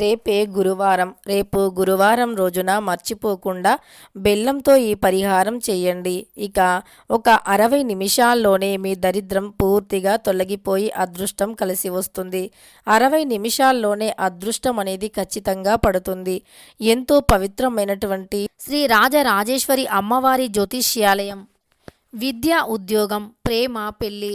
రేపే గురువారం. రేపు గురువారం రోజున మర్చిపోకుండా బెల్లంతో ఈ పరిహారం చేయండి. ఇక ఒక అరవై నిమిషాల్లోనే మీ దరిద్రం పూర్తిగా తొలగిపోయి అదృష్టం కలిసి వస్తుంది. అరవై నిమిషాల్లోనే అదృష్టం అనేది ఖచ్చితంగా పడుతుంది. ఎంతో పవిత్రమైనటువంటి శ్రీ రాజరాజేశ్వరి అమ్మవారి జ్యోతిష్యాలయం. విద్య ఉద్యోగం ప్రేమ పెళ్ళి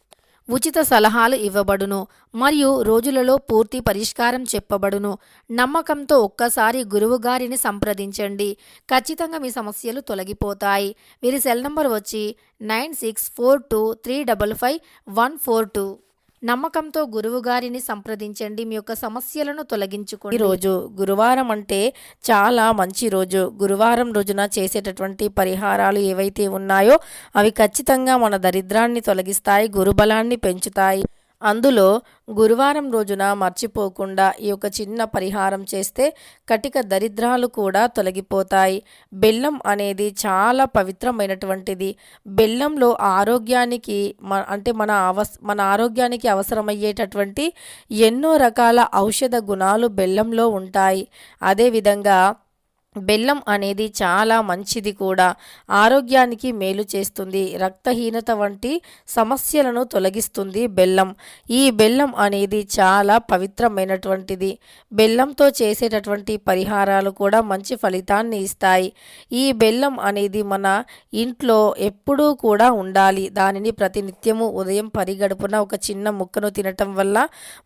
ఉచిత సలహాలు ఇవ్వబడును మరియు రోజులలో పూర్తి పరిష్కారం చెప్పబడును. నమ్మకంతో ఒక్కసారి గురువుగారిని సంప్రదించండి. ఖచ్చితంగా మీ సమస్యలు తొలగిపోతాయి. వీరి సెల్ నంబర్ వచ్చి nine six four two three double five one four two. నమ్మకంతో గురువుగారిని సంప్రదించండి. మీ యొక్క సమస్యలను తొలగించుకోండి. రోజు గురువారం అంటే చాలా మంచి రోజు. గురువారం రోజున చేసేటటువంటి పరిహారాలు ఏవైతే ఉన్నాయో అవి ఖచ్చితంగా మన దరిద్రాన్ని తొలగిస్తాయి గురుబలాన్ని పెంచుతాయి. అందులో గురువారం రోజున మర్చిపోకుండా ఈ యొక్క చిన్న పరిహారం చేస్తే కటిక దరిద్రాలు కూడా తొలగిపోతాయి. బెల్లం అనేది చాలా పవిత్రమైనటువంటిది. బెల్లంలో ఆరోగ్యానికి మ అంటే మన అవస్ మన ఆరోగ్యానికి అవసరమయ్యేటటువంటి ఎన్నో రకాల ఔషధ గుణాలు బెల్లంలో ఉంటాయి. అదేవిధంగా బెల్లం అనేది చాలా మంచిది కూడా. ఆరోగ్యానికి మేలు చేస్తుంది. రక్తహీనత వంటి సమస్యలను తొలగిస్తుంది బెల్లం. ఈ బెల్లం అనేది చాలా పవిత్రమైనటువంటిది. బెల్లంతో చేసేటటువంటి పరిహారాలు కూడా మంచి ఫలితాన్ని ఇస్తాయి. ఈ బెల్లం అనేది మన ఇంట్లో ఎప్పుడూ కూడా ఉండాలి. దానిని ప్రతినిత్యము ఉదయం పరిగడుపున ఒక చిన్న ముక్కను తినటం వల్ల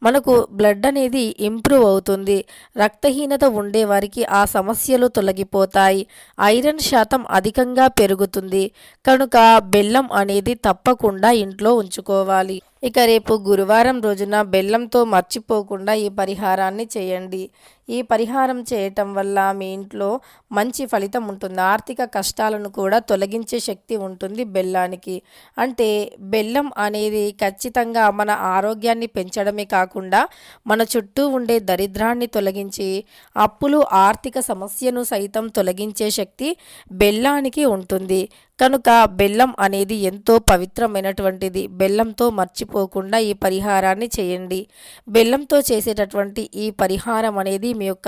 మనకు బ్లడ్ అనేది ఇంప్రూవ్ అవుతుంది. రక్తహీనత ఉండే వారికి ఆ సమస్యలు తొలగిపోతాయి. ఐరన్ శాతం అధికంగా పెరుగుతుంది. కనుక బెల్లం అనేది తప్పకుండా ఇంట్లో ఉంచుకోవాలి. ఇక రేపు గురువారం రోజున బెల్లంతో మర్చిపోకుండా ఈ పరిహారాన్ని చేయండి. ఈ పరిహారం చేయటం వల్ల మీ ఇంట్లో మంచి ఫలితం ఉంటుంది. ఆర్థిక కష్టాలను కూడా తొలగించే శక్తి ఉంటుంది బెల్లానికి. అంటే బెల్లం అనేది ఖచ్చితంగా మన ఆరోగ్యాన్ని పెంచడమే కాకుండా మన చుట్టూ ఉండే దరిద్రాన్ని తొలగించి అప్పులు ఆర్థిక సమస్యను సైతం తొలగించే శక్తి బెల్లానికి ఉంటుంది. కనుక బెల్లం అనేది ఎంతో పవిత్రమైనటువంటిది. బెల్లంతో మర్చిపోకుండా ఈ పరిహారాన్ని చేయండి. బెల్లంతో చేసేటటువంటి ఈ పరిహారం అనేది మీ యొక్క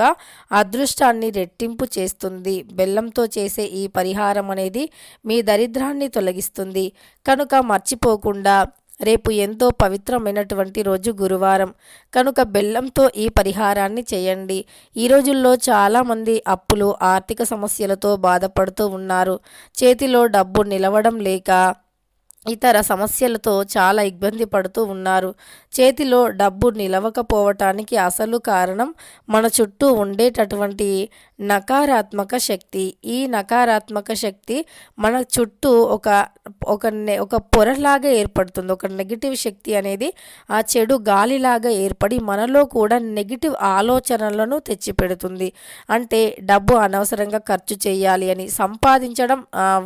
అదృష్టాన్ని రెట్టింపు చేస్తుంది. బెల్లంతో చేసే ఈ పరిహారం అనేది మీ దరిద్రాన్ని తొలగిస్తుంది. కనుక మర్చిపోకుండా రేపు ఎంతో పవిత్రమైనటువంటి రోజు గురువారం. కనుక బెల్లంతో ఈ పరిహారాన్ని చేయండి. ఈ రోజుల్లో చాలామంది అప్పులు ఆర్థిక సమస్యలతో బాధపడుతూ ఉన్నారు. చేతిలో డబ్బు నిలవడం లేక ఇతర సమస్యలతో చాలా ఇబ్బంది పడుతూ ఉన్నారు. చేతిలో డబ్బు నిలవకపోవటానికి అసలు కారణం మన చుట్టూ ఉండేటటువంటి నకారాత్మక శక్తి. ఈ నకారాత్మక శక్తి మన చుట్టూ ఒక ఒక ఒక పొరలాగా ఏర్పడుతుంది. ఒక నెగిటివ్ శక్తి అనేది ఆ చెడు గాలిలాగా ఏర్పడి మనలో కూడా నెగిటివ్ ఆలోచనలను తెచ్చిపెడుతుంది. అంటే డబ్బు అనవసరంగా ఖర్చు చేయాలి అని సంపాదించడం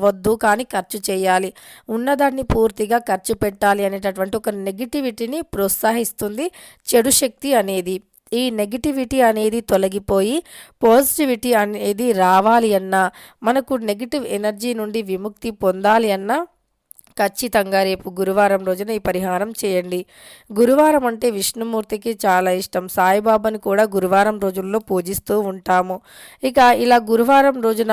వద్దు కానీ ఖర్చు చేయాలి. ఉన్నదాన్ని పూర్తిగా ఖర్చు పెట్టాలి అనేటటువంటి ఒక నెగిటివిటీని ప్రోత్సహిస్తుంది చెడు శక్తి అనేది. ఈ నెగిటివిటీ అనేది తొలగిపోయి పాజిటివిటీ అనేది రావాలి అన్నా మనకు నెగిటివ్ ఎనర్జీ నుండి విముక్తి పొందాలి అన్నా ఖచ్చితంగా రేపు గురువారం రోజున ఈ పరిహారం చేయండి. గురువారం అంటే విష్ణుమూర్తికి చాలా ఇష్టం. సాయిబాబాని కూడా గురువారం రోజుల్లో పూజిస్తూ ఉంటాము. ఇక ఇలా గురువారం రోజున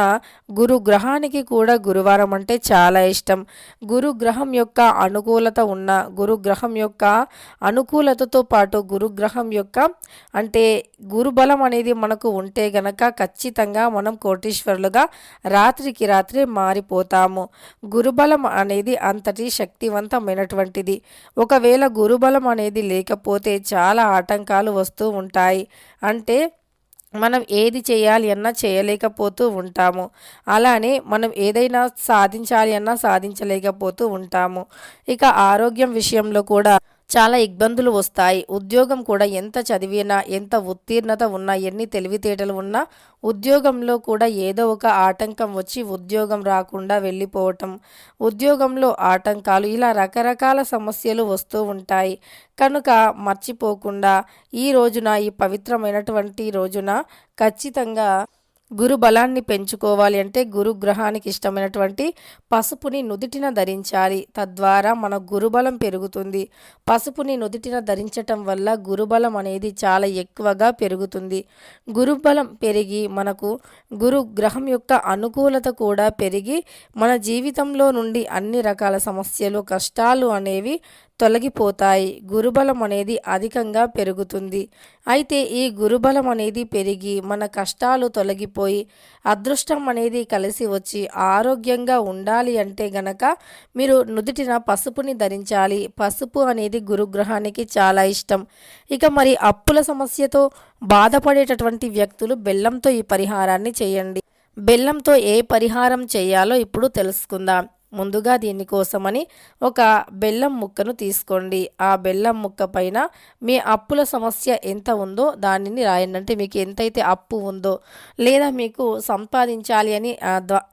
గురు గ్రహానికి కూడా గురువారం అంటే చాలా ఇష్టం. గురు గ్రహం యొక్క అనుకూలత ఉన్న గురు గ్రహం యొక్క అనుకూలతతో పాటు గురుగ్రహం యొక్క అంటే గురుబలం అనేది మనకు ఉంటే గనక ఖచ్చితంగా మనం కోటీశ్వరులుగా రాత్రికి రాత్రి మారిపోతాము. గురుబలం అనేది అంతటి శక్తివంతమైనటువంటిది. ఒకవేళ గురుబలం అనేది లేకపోతే చాలా ఆటంకాలు వస్తూ ఉంటాయి. అంటే మనం ఏది చేయాలి అన్నా చేయలేకపోతూ ఉంటాము. అలానే మనం ఏదైనా సాధించాలి అన్నా సాధించలేకపోతూ ఉంటాము. ఇక ఆరోగ్యం విషయంలో కూడా చాలా ఇబ్బందులు వస్తాయి. ఉద్యోగం కూడా ఎంత చదివినా ఎంత ఉత్తీర్ణత ఉన్నా ఎన్ని తెలివితేటలు ఉన్నా ఉద్యోగంలో కూడా ఏదో ఒక ఆటంకం వచ్చి ఉద్యోగం రాకుండా వెళ్ళిపోవటం ఉద్యోగంలో ఆటంకాలు ఇలా రకరకాల సమస్యలు వస్తూ ఉంటాయి. కనుక మర్చిపోకుండా ఈ రోజున ఈ పవిత్రమైనటువంటి రోజున ఖచ్చితంగా గురు బలాన్ని పెంచుకోవాలి అంటే గురు గ్రహానికి ఇష్టమైనటువంటి పసుపుని నుదుటిన ధరించాలి. తద్వారా మన గురుబలం పెరుగుతుంది. పసుపుని నుదిటిన ధరించటం వల్ల గురుబలం అనేది చాలా ఎక్కువగా పెరుగుతుంది. గురుబలం పెరిగి మనకు గురు గ్రహం యొక్క అనుకూలత కూడా పెరిగి మన జీవితంలో నుండి అన్ని రకాల సమస్యలు కష్టాలు అనేవి తొలగిపోతాయి. గురుబలం అనేది అధికంగా పెరుగుతుంది. అయితే ఈ గురుబలం అనేది పెరిగి మన కష్టాలు తొలగిపోయి అదృష్టం అనేది కలిసి వచ్చి ఆరోగ్యంగా ఉండాలి అంటే గనక మీరు నుదుటిన పసుపుని ధరించాలి. పసుపు అనేది గురుగ్రహానికి చాలా ఇష్టం. ఇక మరి అప్పుల సమస్యతో బాధపడేటటువంటి వ్యక్తులు బెల్లంతో ఈ పరిహారాన్ని చేయండి. బెల్లంతో ఏ పరిహారం చేయాలో ఇప్పుడు తెలుసుకుందాం. ముందుగా దీనికోసమని ఒక బెల్లం ముక్కను తీసుకోండి. ఆ బెల్లం ముక్క పైన మీ అప్పుల సమస్య ఎంత ఉందో దానిని రాయండి. అంటే మీకు ఎంతైతే అప్పు ఉందో లేదా మీకు సంపాదించాలి అని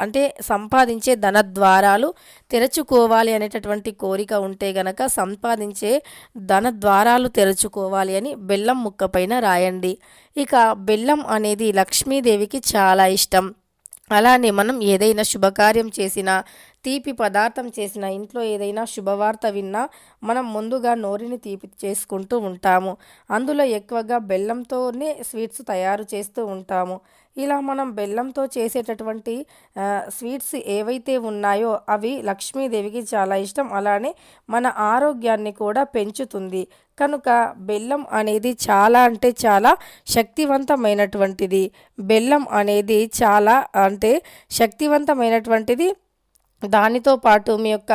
అంటే సంపాదించే ధన ద్వారాలు తెరచుకోవాలి అనేటటువంటి కోరిక ఉంటే గనక సంపాదించే ధన ద్వారాలు తెరచుకోవాలి అని బెల్లం ముక్క పైన రాయండి. ఇక బెల్లం అనేది లక్ష్మీదేవికి చాలా ఇష్టం. అలానే మనం ఏదైనా శుభకార్యం చేసినా తీపి పదార్థం చేసిన ఇంట్లో ఏదైనా శుభవార్త విన్నా మనం ముందుగా నోరిని తీపి చేసుకుంటూ ఉంటాము. అందులో ఎక్కువగా బెల్లంతోనే స్వీట్స్ తయారు చేస్తూ ఉంటాము. ఇలా మనం బెల్లంతో చేసేటటువంటి స్వీట్స్ ఏవైతే ఉన్నాయో అవి లక్ష్మీదేవికి చాలా ఇష్టం. అలానే మన ఆరోగ్యాన్ని కూడా పెంచుతుంది. కనుక బెల్లం అనేది చాలా అంటే చాలా శక్తివంతమైనటువంటిది. బెల్లం అనేది చాలా అంటే శక్తివంతమైనటువంటిది. దానితో పాటు మీ యొక్క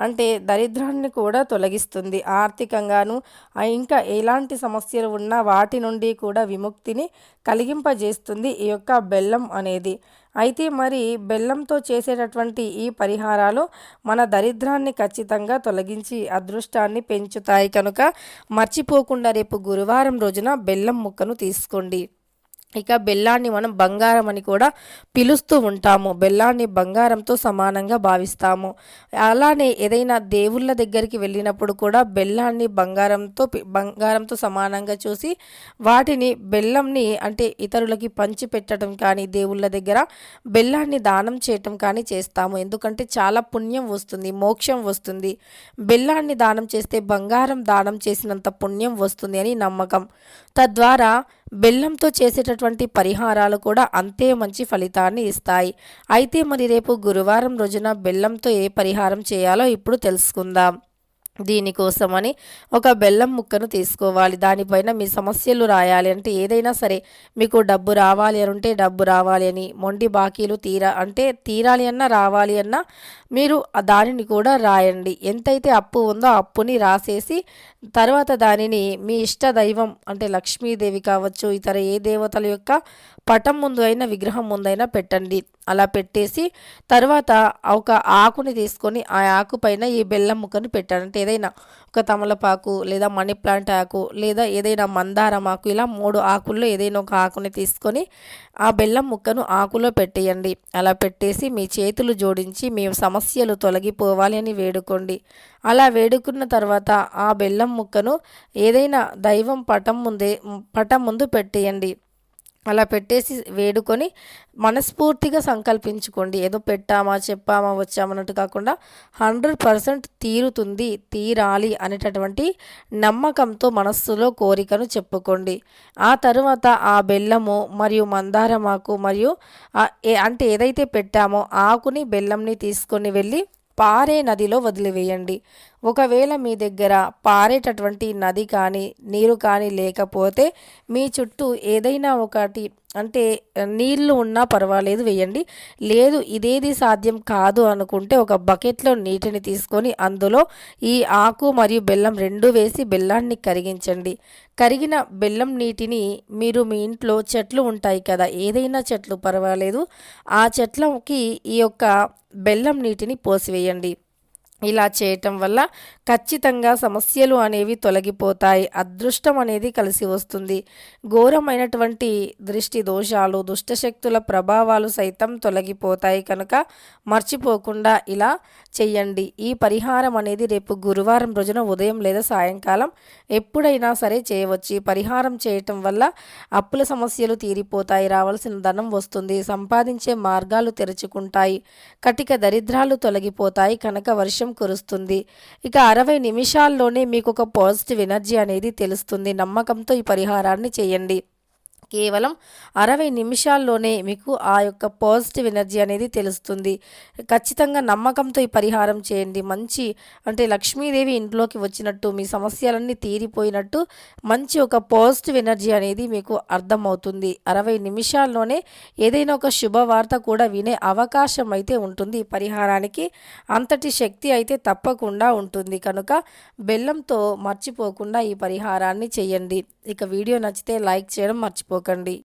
అంటే దరిద్రాన్ని కూడా తొలగిస్తుంది. ఆర్థికంగాను ఇంకా ఎలాంటి సమస్యలు ఉన్నా వాటి నుండి కూడా విముక్తిని కలిగింపజేస్తుంది ఈ యొక్క బెల్లం అనేది. అయితే మరి బెల్లంతో చేసేటటువంటి ఈ పరిహారాలు మన దరిద్రాన్ని ఖచ్చితంగా తొలగించి అదృష్టాన్ని పెంచుతాయి. కనుక మర్చిపోకుండా రేపు గురువారం రోజున బెల్లం ముక్కను తీసుకోండి. ఇక బెల్లాన్ని మనం బంగారం అని కూడా పిలుస్తూ ఉంటాము. బెల్లాన్ని బంగారంతో సమానంగా భావిస్తాము. అలానే ఏదైనా దేవుళ్ళ దగ్గరికి వెళ్ళినప్పుడు కూడా బెల్లాన్ని బంగారంతో బంగారంతో సమానంగా చూసి వాటిని బెల్లంని అంటే ఇతరులకి పంచి పెట్టడం కానీ దేవుళ్ళ దగ్గర బెల్లాన్ని దానం చేయటం కానీ చేస్తాము. ఎందుకంటే చాలా పుణ్యం వస్తుంది మోక్షం వస్తుంది. బెల్లాన్ని దానం చేస్తే బంగారం దానం చేసినంత పుణ్యం వస్తుంది అని నమ్మకం. తద్వారా బెల్లంతో చేసేటటువంటి పరిహారాలు కూడా అంతే మంచి ఫలితాన్ని ఇస్తాయి. అయితే మరి రేపు గురువారం రోజున బెల్లంతో ఏ పరిహారం చేయాలో ఇప్పుడు తెలుసుకుందాం. దీనికోసమని ఒక బెల్లం ముక్కను తీసుకోవాలి. దానిపైన మీ సమస్యలు రాయాలి అంటే ఏదైనా సరే మీకు డబ్బు రావాలి అని ఉంటే డబ్బు రావాలి అని మొండి బాకీలు తీరా అంటే తీరాలి అన్నా రావాలి అన్నా మీరు దానిని కూడా రాయండి. ఎంతైతే అప్పు ఉందో అప్పుని రాసేసి తర్వాత దానిని మీ ఇష్ట దైవం అంటే లక్ష్మీదేవి కావచ్చు ఇతర ఏ దేవతల యొక్క పటం ముందు అయినా విగ్రహం ముందైనా పెట్టండి. అలా పెట్టేసి తర్వాత ఒక ఆకుని తీసుకొని ఆ ఆకు పైన ఈ బెల్లం ముక్కను పెట్టండి. అంటే ఏదైనా ఒక తమలపాకు లేదా మనీ ప్లాంట్ ఆకు లేదా ఏదైనా మందారం ఆకు ఇలా మూడు ఆకుల్లో ఏదైనా ఒక ఆకుని తీసుకొని ఆ బెల్లం ముక్కను ఆకులో పెట్టేయండి. అలా పెట్టేసి మీ చేతులు జోడించి మీ సమస్యలు తొలగిపోవాలి అని వేడుకోండి. అలా వేడుకున్న తర్వాత ఆ బెల్లం ముక్కను ఏదైనా దైవం పటం ముందే పటం ముందు పెట్టేయండి. అలా పెట్టేసి వేడుకొని మనస్ఫూర్తిగా సంకల్పించుకోండి. ఏదో పెట్టామా చెప్పామా వచ్చామన్నట్టు కాకుండా హండ్రెడ్ పర్సెంట్ తీరుతుంది తీరాలి అనేటటువంటి నమ్మకంతో మనస్సులో కోరికను చెప్పుకోండి. ఆ తరువాత ఆ బెల్లము మరియు మందారమాకు మరియు అంటే ఏదైతే పెట్టామో ఆకుని బెల్లంని తీసుకొని వెళ్ళి పారే నదిలో వదిలివేయండి. ఒకవేళ మీ దగ్గర పారేటటువంటి నది కానీ నీరు కానీ లేకపోతే మీ చుట్టూ ఏదైనా ఒకటి అంటే నీళ్ళు ఉన్నా పర్వాలేదు వేయండి. లేదు ఇదేది సాధ్యం కాదు అనుకుంటే ఒక బకెట్లో నీటిని తీసుకొని అందులో ఈ ఆకు మరియు బెల్లం రెండు వేసి బెల్లాన్ని కరిగించండి. కరిగిన బెల్లం నీటిని మీరు మీ ఇంట్లో చెట్లు ఉంటాయి కదా ఏదైనా చెట్లు పర్వాలేదు. ఆ చెట్లకి ఈ యొక్క బెల్లం నీటిని పోసివేయండి. ఇలా చేయటం వల్ల ఖచ్చితంగా సమస్యలు అనేవి తొలగిపోతాయి. అదృష్టం అనేది కలిసి వస్తుంది. ఘోరమైనటువంటి దృష్టి దోషాలు దుష్టశక్తుల ప్రభావాలు సైతం తొలగిపోతాయి. కనుక మర్చిపోకుండా ఇలా చెయ్యండి. ఈ పరిహారం అనేది రేపు గురువారం రోజున ఉదయం లేదా సాయంకాలం ఎప్పుడైనా సరే చేయవచ్చు. ఈ పరిహారం చేయటం వల్ల అప్పుల సమస్యలు తీరిపోతాయి. రావాల్సిన ధనం వస్తుంది. సంపాదించే మార్గాలు తెరుచుకుంటాయి. కటిక దరిద్రాలు తొలగిపోతాయి. కనుక వర్షం వర్షం కురుస్తుంది. ఇక అరవై నిమిషాల్లోనే మీకు ఒక పాజిటివ్ ఎనర్జీ అనేది తెలుస్తుంది. నమ్మకంతో ఈ పరిహారాన్ని చేయండి. కేవలం అరవై నిమిషాల్లోనే మీకు ఆ యొక్క పాజిటివ్ ఎనర్జీ అనేది తెలుస్తుంది. ఖచ్చితంగా నమ్మకంతో ఈ పరిహారం చేయండి. మంచి అంటే లక్ష్మీదేవి ఇంట్లోకి వచ్చినట్టు మీ సమస్యలన్నీ తీరిపోయినట్టు మంచి ఒక పాజిటివ్ ఎనర్జీ అనేది మీకు అర్థమవుతుంది. అరవై నిమిషాల్లోనే ఏదైనా ఒక శుభవార్త కూడా వినే అవకాశం అయితే ఉంటుంది. ఈ పరిహారానికి అంతటి శక్తి అయితే తప్పకుండా ఉంటుంది. కనుక బెల్లంతో మర్చిపోకుండా ఈ పరిహారాన్ని చేయండి. ఇక వీడియో నచ్చితే లైక్ చేయడం మర్చిపో మర్చిపోకండి